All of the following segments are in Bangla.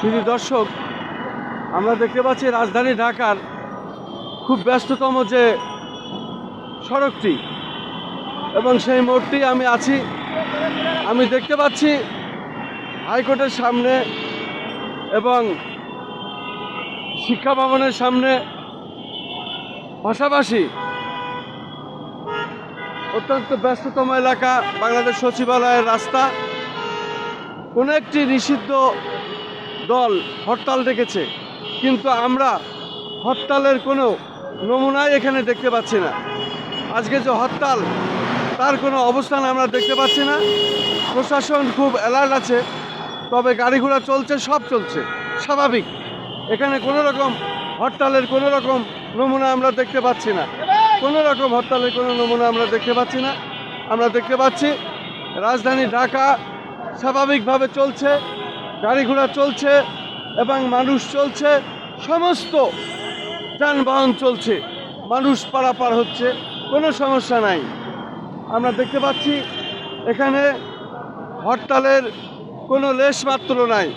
শুধু দর্শক, আমরা দেখতে পাচ্ছি রাজধানী ঢাকার খুব ব্যস্ততম যে সড়কটি এবং সেই মোড়টি আমি আছি। আমি দেখতে পাচ্ছি হাইকোর্টের সামনে এবং শিক্ষা ভবনের সামনে। পাশাপাশি অত্যন্ত ব্যস্ততম এলাকা, বাংলাদেশ সচিবালয়ের রাস্তা। কোনো একটি নিষিদ্ধ দল হরতাল ডেকেছে। কিন্তু আমরা হরতালের কোনো নমুনাই এখানে দেখতে পাচ্ছি না। আজকে যে হরতাল, তার কোনো অবস্থান আমরা দেখতে পাচ্ছি না। প্রশাসন খুব অ্যালার্ট আছে, তবে গাড়ি ঘোড়া চলছে, সব চলছে, স্বাভাবিক। এখানে কোনো রকম হরতালের কোনো রকম নমুনা আমরা দেখতে পাচ্ছি না। কোনো রকম হরতালের কোনো নমুনা আমরা দেখতে পাচ্ছি না। আমরা দেখতে পাচ্ছি, রাজধানী ঢাকা স্বাভাবিকভাবে চলছে। গাড়ি ঘোড়া চলছে এবং মানুষ চলছে, সমস্ত যানবাহন চলছে, মানুষ পারাপার হচ্ছে, কোনো সমস্যা নাই। আমরা দেখতে পাচ্ছি এখানে হরতালের কোনো লেশ মাত্র নাই।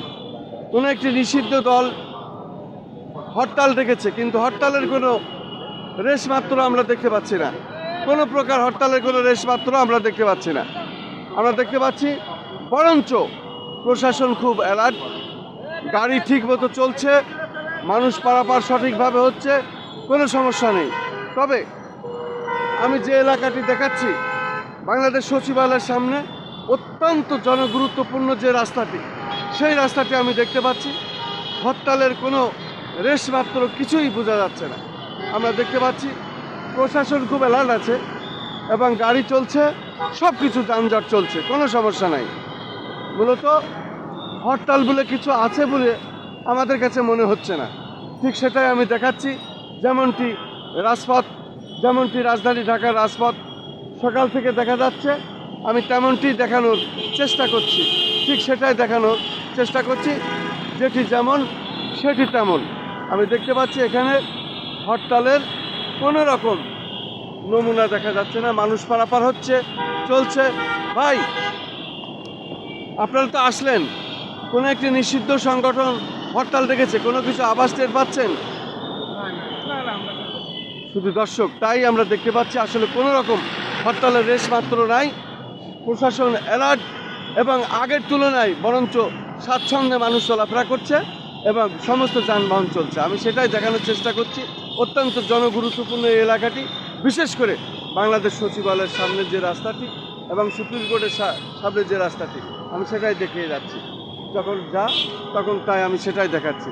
কোনো একটি নিষিদ্ধ দল হরতাল ডেকেছে, কিন্তু হরতালের কোনো রেশ মাত্র আমরা দেখতে পাচ্ছি না। কোনো প্রকার হরতালের কোনো রেশ মাত্র আমরা দেখতে পাচ্ছি না। আমরা দেখতে পাচ্ছি বরঞ্চ প্রশাসন খুব অ্যালার্ট। গাড়ি ঠিক মতো চলছে, মানুষ পারাপার সঠিকভাবে হচ্ছে, কোনো সমস্যা নেই। তবে আমি যে এলাকাটি দেখাচ্ছি, বাংলাদেশ সচিবালয়ের সামনে অত্যন্ত জনগুরুত্বপূর্ণ যে রাস্তাটি, সেই রাস্তাটি আমি দেখতে পাচ্ছি। হরতালের কোনো রেশ মাত্র কিছুই বোঝা যাচ্ছে না। আমরা দেখতে পাচ্ছি, প্রশাসন খুব অ্যালার্ট আছে এবং গাড়ি চলছে সব কিছু যানজট চলছে, কোনো সমস্যা নাই। মূলত হরতাল বলে কিছু আছে বলে আমাদের কাছে মনে হচ্ছে না। ঠিক সেটাই আমি দেখাচ্ছি। যেমনটি রাজপথ, যেমনটি রাজধানী ঢাকার রাজপথ সকাল থেকে দেখা যাচ্ছে। আমি তেমনটি দেখানোর চেষ্টা করছি। ঠিক সেটাই দেখানোর চেষ্টা করছি। যেটি যেমন, সেটি তেমন। আমি দেখতে পাচ্ছি এখানে হরতালের কোনো রকম নমুনা দেখা যাচ্ছে না। মানুষ পারাপার হচ্ছে, চলছে। ভাই আপনারা তো আসলেন। কোনো একটি নিষিদ্ধ সংগঠন হরতাল ডেকেছে, কোনো কিছু আবাস টের পাচ্ছেন? শুধু দর্শক, তাই আমরা দেখতে পাচ্ছি আসলে কোনো রকম হরতালের রেশ মাত্র নাই। প্রশাসন অ্যালার্ট এবং আগের তুলনায় বরঞ্চ স্বাচ্ছন্দ্যে মানুষ চলাফেরা করছে এবং সমস্ত যানবাহন চলছে। আমি সেটাই দেখানোর চেষ্টা করছি। অত্যন্ত জনগুরুত্বপূর্ণ এই এলাকাটি, বিশেষ করে বাংলাদেশ সচিবালয়ের সামনে যে রাস্তাটি এবং সুপ্রিম কোর্টের সামনে যে রাস্তাটি, আমি সেটাই দেখিয়ে যাচ্ছি। যখন যা, তখন তাই আমি সেটাই দেখাচ্ছি।